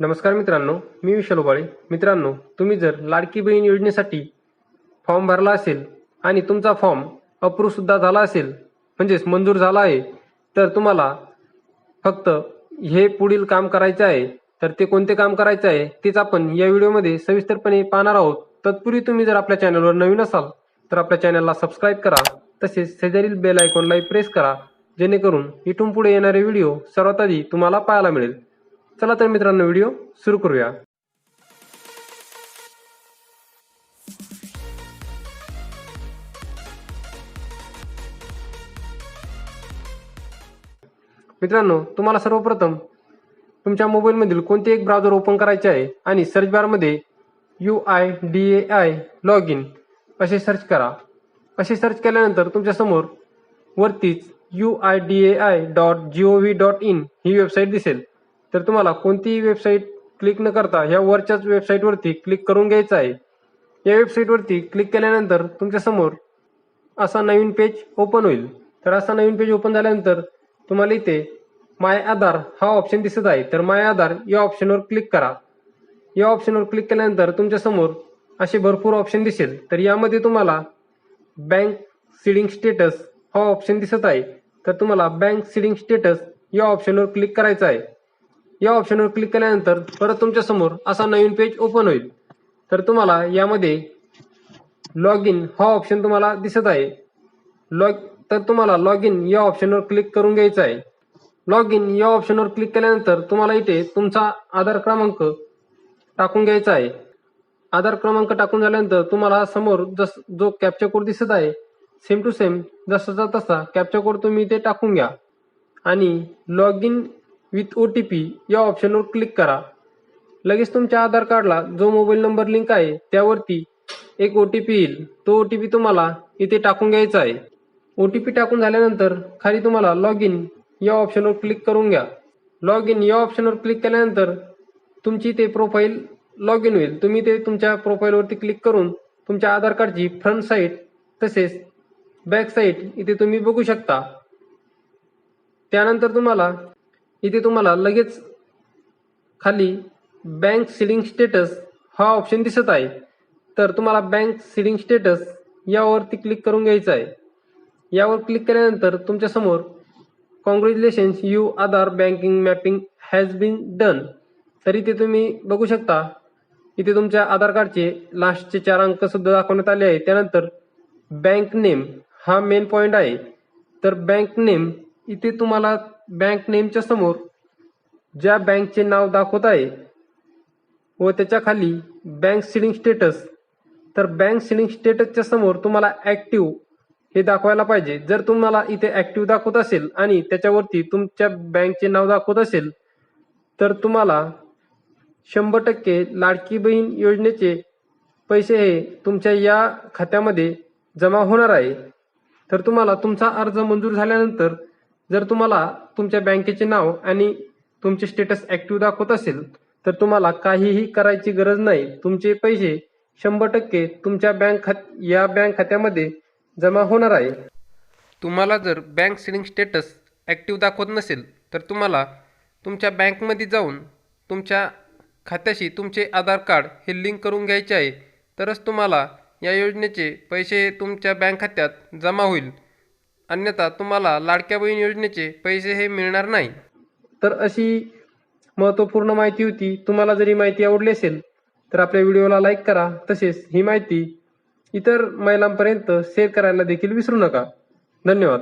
नमस्कार मित्रांनो मी विशाल उबाळे. मित्रांनो तुम्ही जर लाडकी बहीण योजनेसाठी फॉर्म भरला असेल आणि तुमचा फॉर्म अप्रूव्ह सुद्धा झाला असेल म्हणजेच मंजूर झाला आहे तर तुम्हाला फक्त हे पुढील काम करायचे आहे. तर ते कोणते काम करायचे आहे तेच आपण या व्हिडिओमध्ये सविस्तरपणे पाहणार आहोत. तत्पूर्वी तुम्ही जर आपल्या चॅनलवर नवीन असाल तर आपल्या चॅनलला सबस्क्राईब करा तसेच शेजारील बेल आयकॉनलाही प्रेस करा जेणेकरून इथून पुढे येणारे व्हिडिओ सर्वात आधी तुम्हाला पाहायला मिळेल. चला तर मित्रांनो व्हिडिओ सुरू करूया. मित्रांनो तुम्हाला सर्वप्रथम तुमच्या मोबाईलमधील कोणते एक ब्राउझर ओपन करायचे आहे आणि सर्च बारमध्ये U I D A I log in असे सर्च करा. असे सर्च केल्यानंतर तुमच्यासमोर वरतीच U I D A I dot G O V dot in he website दिसेल. तर तुम्हाला कोणतीही वेबसाईट क्लिक न करता ह्या वरच्याच वेबसाईटवरती क्लिक करून घ्यायचं आहे. या वेबसाईटवरती क्लिक केल्यानंतर तुमच्यासमोर असा नवीन पेज ओपन होईल. तर असा नवीन पेज ओपन झाल्यानंतर तुम्हाला इथे माय आधार हा ऑप्शन दिसत आहे. तर माय आधार या ऑप्शनवर क्लिक करा. या ऑप्शनवर क्लिक केल्यानंतर तुमच्यासमोर असे भरपूर ऑप्शन दिसेल. तर यामध्ये तुम्हाला बँक सिडिंग स्टेटस हा ऑप्शन दिसत आहे. तर तुम्हाला बँक सीडिंग स्टेटस या ऑप्शनवर क्लिक करायचं आहे. या ऑप्शनवर क्लिक केल्यानंतर परत तुमच्यासमोर असा नवीन पेज ओपन होईल. तर तुम्हाला यामध्ये लॉग इन हा ऑप्शन तुम्हाला दिसत आहे. लॉग तर तुम्हाला लॉग इन या ऑप्शनवर क्लिक करून घ्यायचं आहे. लॉग इन या ऑप्शनवर क्लिक केल्यानंतर तुम्हाला इथे तुमचा आधार क्रमांक टाकून घ्यायचा आहे. आधार क्रमांक टाकून झाल्यानंतर तुम्हाला समोर जस जो कॅप्चा कोड दिसत आहे सेम टू सेम जसाचा तसा कॅप्चा कोड तुम्ही इथे टाकून घ्या. आणि log in with O T P या ऑप्शनवर क्लिक करा. लगेच तुमच्या आधार कार्डला जो मोबाईल नंबर लिंक आहे त्यावरती एक ओ टी पी येईल. तो ओ टी पी तुम्हाला इथे टाकून घ्यायचा आहे. ओ टी पी टाकून झाल्यानंतर खाली तुम्हाला लॉग इन या ऑप्शनवर क्लिक करून घ्या. लॉग इन या ऑप्शनवर क्लिक केल्यानंतर तुमची ते प्रोफाईल लॉग इन होईल. तुम्ही ते तुमच्या प्रोफाईलवरती क्लिक करून तुमच्या आधार कार्डची फ्रंट साईड तसेच बॅक साईड इथे तुम्ही बघू शकता. त्यानंतर तुम्हाला इथे तुम्हाला लगेच खाली बँक सिडिंग स्टेटस हा ऑप्शन दिसत आहे. तर तुम्हाला बँक सिडिंग स्टेटस यावरती क्लिक करून घ्यायचं आहे. यावर क्लिक केल्यानंतर तुमच्यासमोर congratulations you Aadhaar banking mapping has been done तर इथे तुम्ही बघू शकता इथे तुमच्या आधार कार्डचे लास्टचे चार अंक सुद्धा दाखवण्यात आले आहे त्यानंतर बँक नेम हा मेन पॉईंट आहे. तर बँक नेम इथे तुम्हाला बँक नेमच्या समोर ज्या बँकचे नाव दाखवत आहे व त्याच्याखाली बँक सिलिंग स्टेटस. तर बँक सिलिंग स्टेटसच्या समोर तुम्हाला ऍक्टिव्ह हे दाखवायला पाहिजे. जर तुम्हाला इथे ऍक्टिव्ह दाखवत असेल आणि त्याच्यावरती तुमच्या बँकचे नाव दाखवत असेल तर तुम्हाला शंभर टक्के लाडकी बहीण योजनेचे पैसे हे तुमच्या या खात्यामध्ये जमा होणार आहे. तर तुम्हाला तुमचा अर्ज मंजूर झाल्यानंतर जर तुम्हाला तुमच्या बँकेचे नाव आणि तुमचे स्टेटस ऍक्टिव्ह दाखवत असेल तर तुम्हाला काहीही करायची गरज नाही. तुमचे पैसे शंभर टक्के तुमच्या बँक खात या बँक खात्यामध्ये जमा होणार आहे. तुम्हाला जर बँक सेलिंग स्टेटस ॲक्टिव्ह दाखवत नसेल तर तुम्हाला तुमच्या बँकमध्ये जाऊन तुमच्या खात्याशी तुमचे आधार कार्ड हे लिंक करून घ्यायचे आहे. तरच तुम्हाला या योजनेचे पैसे तुमच्या बँक खात्यात जमा होईल. अन्यथा तुम्हाला लाडक्या बहीण योजनेचे पैसे हे मिळणार नाही. तर अशी महत्त्वपूर्ण माहिती होती. तुम्हाला जर ही माहिती आवडली असेल तर आपल्या व्हिडिओला लाईक करा. तसेच ही माहिती इतर महिलांपर्यंत शेअर करायला देखील विसरू नका. धन्यवाद.